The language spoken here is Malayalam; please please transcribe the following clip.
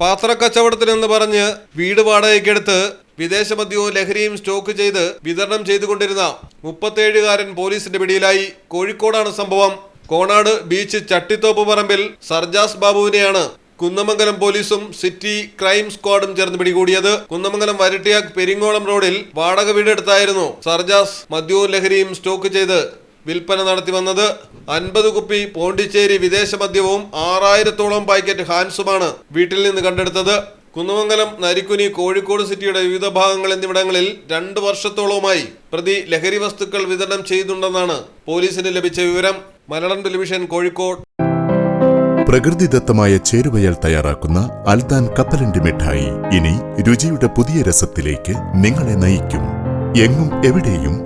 പാത്രക്കച്ചവടത്തിനെന്ന് പറഞ്ഞ് വീട് വാടകയ്ക്കെടുത്ത് വിദേശ മദ്യവും ലഹരിയും സ്റ്റോക്ക് ചെയ്ത് വിതരണം ചെയ്തുകൊണ്ടിരുന്ന മുപ്പത്തേഴുകാരൻ പോലീസിന്റെ പിടിയിലായി. കോഴിക്കോടാണ് സംഭവം. കോണാട് ബീച്ച് ചട്ടിത്തോപ്പ് പറമ്പിൽ സർജാസ് ബാബുവിനെയാണ് കുന്നമംഗലം പോലീസും സിറ്റി ക്രൈം സ്ക്വാഡും ചേർന്ന് പിടികൂടിയത്. കുന്നമംഗലം വരട്ടിയാക് പെരിങ്ങോളം റോഡിൽ വാടക വീടെടുത്തായിരുന്നു സർജാസ്. മദ്യവും ലഹരിയും സ്റ്റോക്ക് ചെയ്ത് വിൽപ്പന നടത്തി വന്നത് അൻപത് കുപ്പി പോണ്ടിച്ചേരി വിദേശ മദ്യവും ആറായിരത്തോളം പാക്കറ്റ് ഹാൻസുമാണ് വീട്ടിൽ നിന്ന് കണ്ടെടുത്തത്. കുന്നമംഗലം നരിക്കുനി കോഴിക്കോട് സിറ്റിയുടെ വിവിധ ഭാഗങ്ങൾ എന്നിവിടങ്ങളിൽ രണ്ട് വർഷത്തോളവുമായി പ്രതി ലഹരി വസ്തുക്കൾ വിതരണം ചെയ്യുന്നുണ്ടെന്നാണ് പോലീസിന് ലഭിച്ച വിവരം. മലയാളം ടെലിവിഷൻ കോഴിക്കോട്. പ്രകൃതിദത്തമായ ചേരുവയാൽ തയ്യാറാക്കുന്ന അൽദാൻ കപ്പലണ്ടി മിഠായി. ഇനി രുചിയുടെ പുതിയ രസത്തിലേക്ക് നിങ്ങളെ നയിക്കും. എങ്ങും എവിടെയും